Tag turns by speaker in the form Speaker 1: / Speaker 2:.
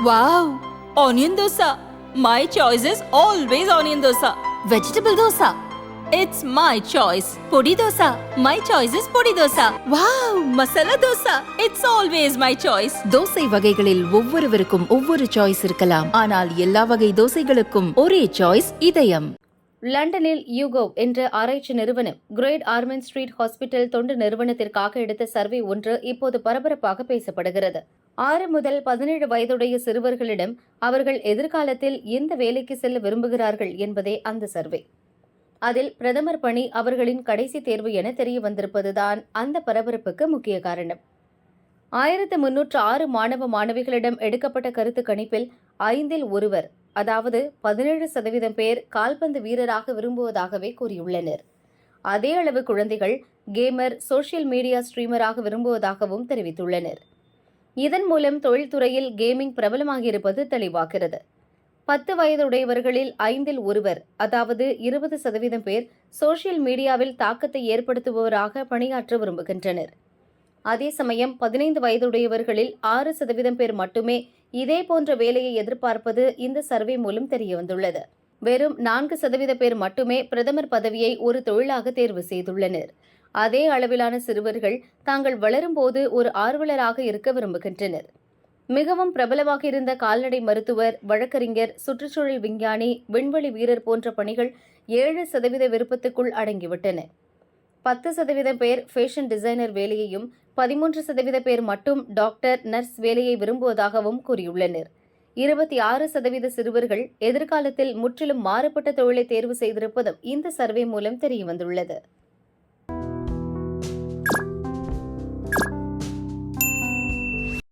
Speaker 1: Wow! Onion dosa. My choice is always onion dosa. Vegetable dosa. It's my choice. Podi dosa. My choice is podi dosa. Wow! Masala dosa. It's always my choice.
Speaker 2: Dosa வகைகளில் ஒவ்வொருவருக்கும் ஒவ்வொரு choice இருக்கலாம் ஆனால் எல்லா வகை தோசைகளுக்கும் ஒரே choice இதயம்
Speaker 3: லண்டனில் யூகோ என்ற ஆராய்ச்சி நிறுவனம் கிரேட் ஆர்மன் ஸ்ட்ரீட் ஹாஸ்பிட்டல் தொண்டு நிறுவனத்திற்காக எடுத்த சர்வே ஒன்று இப்போது பரபரப்பாக பேசப்படுகிறது ஆறு முதல் பதினேழு வயதுடைய சிறுவர்களிடம் அவர்கள் எதிர்காலத்தில் எந்த வேலைக்கு செல்ல விரும்புகிறார்கள் என்பதே அந்த சர்வே. அதில் பிரதமர் பணி அவர்களின் கடைசி தேர்வு என தெரிய வந்திருப்பதுதான் அந்த பரபரப்புக்கு முக்கிய காரணம். ஆயிரத்து முன்னூற்று ஆறு மாணவ மாணவிகளிடம் எடுக்கப்பட்ட கருத்து கணிப்பில் ஐந்தில் ஒருவர் அதாவது பதினேழு சதவீதம் பேர் கால்பந்து வீரராக விரும்புவதாகவே கூறியுள்ளனர். அதே அளவு குழந்தைகள் கேமர் சோஷியல் மீடியா ஸ்ட்ரீமராக விரும்புவதாகவும் தெரிவித்துள்ளனர். இதன் மூலம் தொழில்துறையில் கேமிங் பிரபலமாகியிருப்பது தெளிவாகிறது. பத்து வயதுடையவர்களில் ஐந்தில் ஒருவர் அதாவது இருபது சதவீதம் பேர் சோஷியல் மீடியாவில் தாக்கத்தை ஏற்படுத்துபவராக பணியாற்ற விரும்புகின்றனர். அதே சமயம் பதினைந்து வயதுடையவர்களில் ஆறு சதவீதம் பேர் மட்டுமே இதே போன்ற வேலையை எதிர்பார்ப்பது இந்த சர்வே மூலம் தெரியவந்துள்ளது. வெறும் நான்கு சதவீத பேர் மட்டுமே பிரதமர் பதவியை ஒரு தொழிலாக தேர்வு செய்துள்ளனர். அதே அளவிலான சிறுவர்கள் தாங்கள் வளரும்போது ஒரு ஆர்வலராக இருக்க விரும்புகின்றனர். மிகவும் பிரபலமாக இருந்த கால்நடை மருத்துவர் வழக்கறிஞர் சுற்றுச்சூழல் விஞ்ஞானி விண்வெளி வீரர் போன்ற பணிகள் ஏழு சதவீத விருப்பத்துக்குள் அடங்கிவிட்டன. பத்து சதவீதம் பேர் ஃபேஷன் டிசைனர் வேலையையும் பதிமூன்று சதவீத பேர் மட்டும் டாக்டர் நர்ஸ் வேலையை விரும்புவதாகவும் கூறியுள்ளனர். இருபத்தி ஆறு சதவீத சிறுவர்கள் எதிர்காலத்தில் முற்றிலும் மாறுபட்ட தொழிலை தேர்வு செய்திருப்பதும் இந்த சர்வே மூலம் தெரியவந்துள்ளது.